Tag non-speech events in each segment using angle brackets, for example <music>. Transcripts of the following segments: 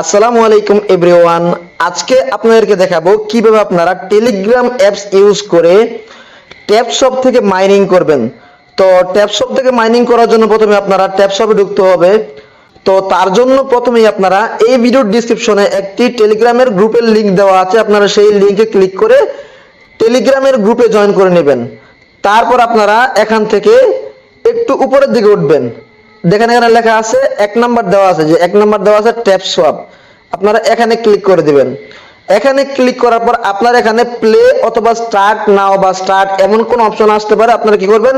আসসালামু আলাইকুম এভরিওয়ান। আজকে আপনাদেরকে দেখাবো কীভাবে আপনারা টেলিগ্রাম অ্যাপস ইউজ করে ট্যাপশপ থেকে মাইনিং করবেন। তো ট্যাপশপ থেকে মাইনিং করার জন্য প্রথমে আপনারা ট্যাপশপে ঢুকতে হবে। তো তার জন্য প্রথমেই আপনারা এই ভিডিওর ডিসক্রিপশনে একটি টেলিগ্রামের গ্রুপের লিংক দেওয়া আছে। আপনারা সেই লিংকে ক্লিক করে টেলিগ্রামের গ্রুপে জয়েন করে নেবেন। তারপর আপনারা এখান থেকে একটু উপরের দিকে উঠবেন। দেখেন এখানে লেখা আছে, এক নাম্বার দেওয়া আছে, যে এক নাম্বার দেওয়া আছে ট্যাপ সোয়াপ আপনারা এখানে ক্লিক করে দিবেন। এখানে ক্লিক করার পর আপনার এখানে প্লে অথবা স্টার্ট নাও বা স্টার্ট এমন কোন অপশন আসতে পারে, আপনারা কি করবেন?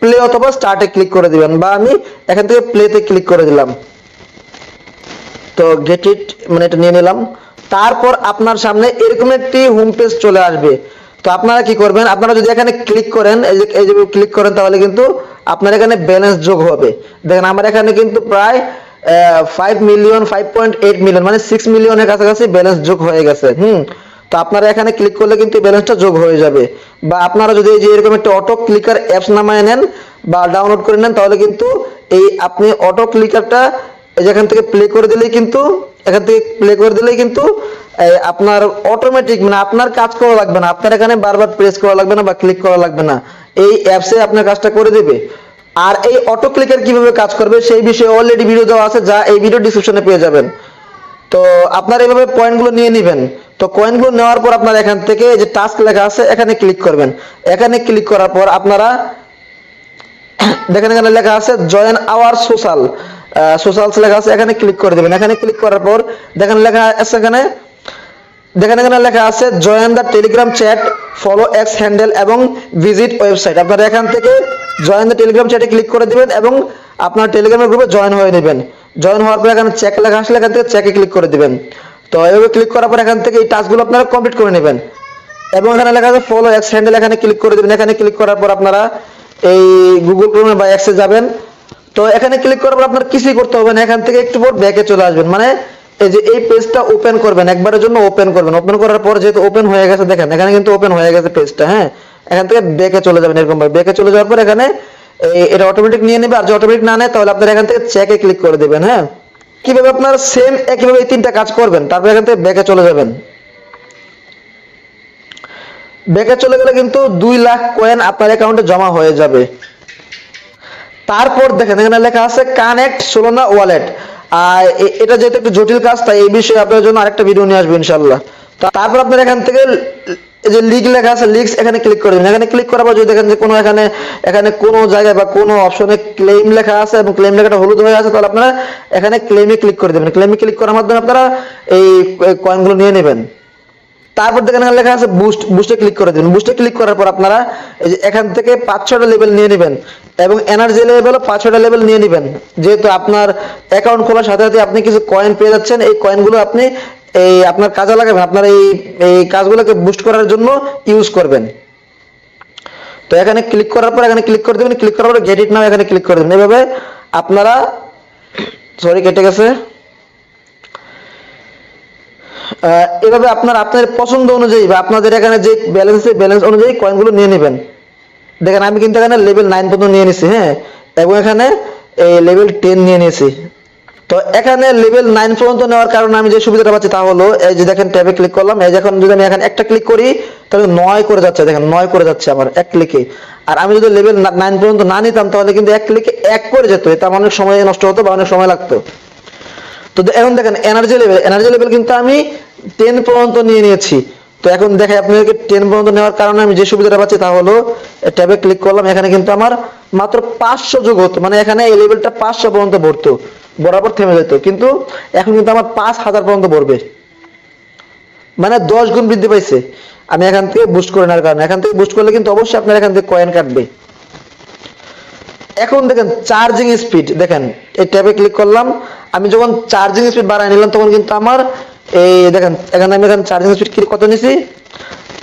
প্লে অথবা স্টার্টে ক্লিক করে দিবেন বা আমি এখান থেকে প্লেতে ক্লিক করে দিলাম। তো গেট ইট মানে এটা নিয়ে নিলাম। তারপর আপনার সামনে এরকম একটি হোম পেজ চলে আসবে। তো আপনারা কি করবেন? আপনারা যদি এখানে ক্লিক করেন, এই যে এই যে ক্লিক করেন, তাহলে কিন্তু আপনার এখানে ব্যালেন্স যোগ হবে। দেখেন, আমার এখানে কিন্তু প্রায় five million five point eight million মানে সিক্স মিলিয়নের কাছাকাছি ব্যালেন্স যোগ হয়ে গেছে, হুম? তো আপনারা এখানে ক্লিক করলে কিন্তু ব্যালেন্সটা যোগ হয়ে যাবে। বা আপনারা যদি এই যে এরকম একটা অটো ক্লিকার অ্যাপস নামায় নেন বা ডাউনলোড করে নেন, তাহলে কিন্তু এই আপনি অটো ক্লিকারটা এই যে এখান থেকে প্লে করে দিলেই কিন্তু, এখান থেকে প্লে করে দিলেই কিন্তু আপনার অটোমেটিক মানে আপনার কাজ করা লাগবে না। আপনার এখানে বারবার প্রেস করা লাগবে না বা ক্লিক করা লাগবে না। এই অ্যাপসে আপনার কাজটা করে দেবে। আর এই অটো ক্লিকার কীভাবে কাজ করবে সেই বিষয়ে অলরেডি ভিডিও দেওয়া আছে, যা এই ভিডিও ডিসক্রিপশনে পেয়ে যাবেন। তো আপনার এইভাবে পয়েন্টগুলো নিয়ে নেবেন। তো কয়েনগুলো নেওয়ার পর আপনার এখান থেকে যে টাস্ক লেখা আছে, এখানে ক্লিক করবেন। এখানে ক্লিক করার পর আপনারা <coughs> দেখেন এখানে লেখা আছে জয়েন আওয়ার সোশ্যাল সোশ্যালস লেখা আছে, এখানে ক্লিক করে দেবেন। এখানে ক্লিক করার পর দেখেন লেখা আছে এখানে দেখেন এখানে লেখা আছে join the Telegram chat follow X handle এবং ভিজিট ওয়েবসাইট আপনারা এখান থেকে জয়েন দ্য টেলিগ্রাম চ্যাটে ক্লিক করে দিবেন এবং আপনার টেলিগ্রামের গ্রুপে জয়েন হয়ে নেবেন। জয়েন হওয়ার পর এখানে চেক লেখা আসলে এখান থেকে চেকে ক্লিক করে দিবেন। তো এভাবে ক্লিক করার পর এখান থেকে এই টাস্কগুলো আপনারা কমপ্লিট করে নেবেন। এবং এখানে লেখা আছে ফলো এক্স হ্যান্ডেল এখানে ক্লিক করে দিবেন। এখানে ক্লিক করার পর আপনারা এই গুগল ক্রোমে বা এক্সে যাবেন। তো এখানে ক্লিক করার পর আপনার কিছুই করতে হবে না। এখান থেকে একটু পর ব্যাকে চলে আসবেন। মানে এই যে এই পেজটা ওপেন করবেন, একবারের জন্য ওপেন করবেন। ওপেন করার পর যেহেতু ওপেন হয়ে গেছে, দেখেন, এখানে কিন্তু ওপেন হয়ে গেছে পেজটা হ্যাঁ? এখান থেকে ব্যাকে চলে যাবেন এরকম ভাবে। ব্যাকে চলে যাওয়ার পর এখানে এটা অটোমেটিক নিয়ে নেবে, আর যদি অটোমেটিক না নেয়, তাহলে আপনার এখান থেকে চেকে ক্লিক করে দিবেন হ্যাঁ? কীভাবে আপনার সেম একইভাবে এই তিনটা কাজ করবেন, তারপর এখান থেকে ব্যাকে চলে যাবেন। ব্যাকে চলে গেলে কিন্তু দুই লাখ কয়েন আপনার অ্যাকাউন্টে জমা হয়ে যাবে। তারপর দেখেন, এখানে লেখা আছে কানেক্ট সোলোনা ওয়ালেট আর এটা যেহেতু একটু জটিল কাজ, তাই এই বিষয়ে আপনার জন্য আরেকটা ভিডিও নিয়ে আসব ইনশাল্লাহ তারপর আপনার এখান থেকে যে লিগ লেখা আছে লিগস এখানে ক্লিক করে দেবেন এখানে ক্লিক করার পর যদি দেখেন যে কোনো এখানে এখানে কোনো জায়গায় বা কোনো অপশনে ক্লেম লেখা আছে এবং ক্লেম লেখাটা হলুদ হয়ে আছে, তাহলে আপনারা এখানে ক্লেমে ক্লিক করে দেবেন। ক্লেমে ক্লিক করার মাধ্যমে আপনারা এই কয়েনগুলো নিয়ে নেবেন। তারপর দেখেন এখানে লেখা আছে বুস্ট বুস্টে ক্লিক করে দিবেন। বুস্টে ক্লিক করার পর আপনারা এই যে এখান থেকে পাঁচ ছটা লেভেল নিয়ে নেবেন এবং এনার্জি লেভেলও পাঁচ ছটা লেভেল নিয়ে নেবেন। যেহেতু আপনার অ্যাকাউন্ট খোলার সাথে সাথে আপনি কিছু কয়েন পেয়ে যাচ্ছেন, এই কয়েনগুলো আপনি এই আপনার কাজে লাগাবেন, আপনার এই এই কাজগুলোকে বুস্ট করার জন্য ইউজ করবেন। তো এখানে ক্লিক করার পর, এখানে ক্লিক করে দেবেন ক্লিক করার পর গেট ইট নাও এখানে ক্লিক করে দেবেন। এভাবে আপনারা সরি কেটে গেছে। এভাবে আপনার আপনার পছন্দ অনুযায়ী বা আপনাদের এখানে যে ব্যালেন্স ব্যালেন্স অনুযায়ী কয়েনগুলো নিয়ে নেবেন। দেখেন, আমি কিন্তু এখানে লেভেল নাইন পর্যন্ত নিয়ে নিছি হ্যাঁ? এবং এখানে এই লেভেল টেন নিয়ে নিয়েছি। তো এখানে লেভেল নাইন পর্যন্ত নেওয়ার কারণে আমি যে সুবিধাটা পাচ্ছি তা হলো, এই যে দেখেন ট্যাবে ক্লিক করলাম, এই যখন যদি আমি এখানে একটা ক্লিক করি, তাহলে নয় করে যাচ্ছে, দেখেন, নয় করে যাচ্ছে আমার এক ক্লিকে আর আমি যদি লেভেল নাইন পর্যন্ত না নিতাম, তাহলে কিন্তু এক ক্লিকে এক করে যেত এটা অনেক সময় নষ্ট হতো বা অনেক সময় লাগতো। তো এখন দেখেন এনার্জি লেভেল এনার্জি লেভেল কিন্তু আমি টেন পর্যন্ত নিয়ে নিয়েছি। তো এখন দেখাই আপনাদেরকে টেন পর্যন্ত নেওয়ার কারণে আমি যে সুবিধাটা পাচ্ছি তা হলো ট্যাবে ক্লিক করলাম, এখানে কিন্তু আমার মাত্র পাঁচশো যোগ হতো মানে এখানে এই লেভেলটা পাঁচশো পর্যন্ত ভরতো, বরাবর থেমে যেত, কিন্তু এখন কিন্তু আমার পাঁচ হাজার পর্যন্ত ভরবে। মানে দশ গুণ বৃদ্ধি পাইছে। আমি এখান থেকে বুস্ট করে নেওয়ার কারণে, এখান থেকে বুস্ট করলে কিন্তু অবশ্যই আপনার এখান থেকে কয়েন কাটবে। এখন দেখেন চার্জিং স্পিড দেখেন, এই ট্যাবে ক্লিক করলাম, আমি যখন চার্জিং স্পিড বাড়ায় নিলাম, তখন কিন্তু আমার এই দেখেন, এখানে আমি এখানে চার্জিং স্পিড কত নিয়েছি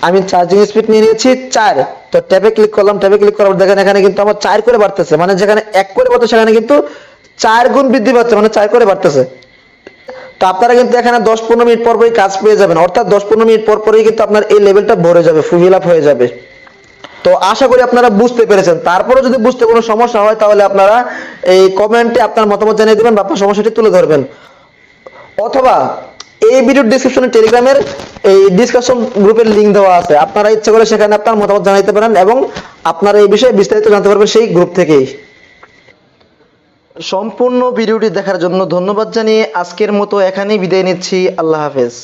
আমি চার্জিং স্পিড নিয়ে নিয়েছি চার। তো ট্যাবে ক্লিক করলাম, ট্যাবে ক্লিক করার দেখেন এখানে কিন্তু আমার চার করে বাড়তেছে। মানে যেখানে এক করে বাড়তো সেখানে কিন্তু চার গুণ বৃদ্ধি পাচ্ছে মানে চার করে বাড়তেছে। তো আপনারা কিন্তু এখানে দশ পনেরো মিনিট পর পরই কাজ পেয়ে যাবেন। অর্থাৎ দশ পনেরো মিনিট পর পরই কিন্তু আপনার এই লেভেলটা ভরে যাবে ফুল আপ হয়ে যাবে। তো আশা করি আপনারা বুঝতে পেরেছেন। তারপরে যদি বুঝতে কোনো সমস্যা হয়, তাহলে আপনারা এই কমেন্টে আপনার মতামত জানিয়ে দেবেন বা আপনার সমস্যাটি তুলে ধরবেন। অথবা এই ভিডিওর ডিসক্রিপশনে টেলিগ্রামের এই ডিসকাশন গ্রুপের লিংক দেওয়া আছে। আপনারা ইচ্ছা করে সেখানে আপনার মতামত জানাতে পারেন এবং আপনারা এই বিষয়ে বিস্তারিত জানতে পারবেন সেই গ্রুপ থেকেই। সম্পূর্ণ ভিডিওটি দেখার জন্য ধন্যবাদ জানিয়ে আজকের মতো এখানেই বিদায় নিচ্ছি। আল্লাহ হাফেজ।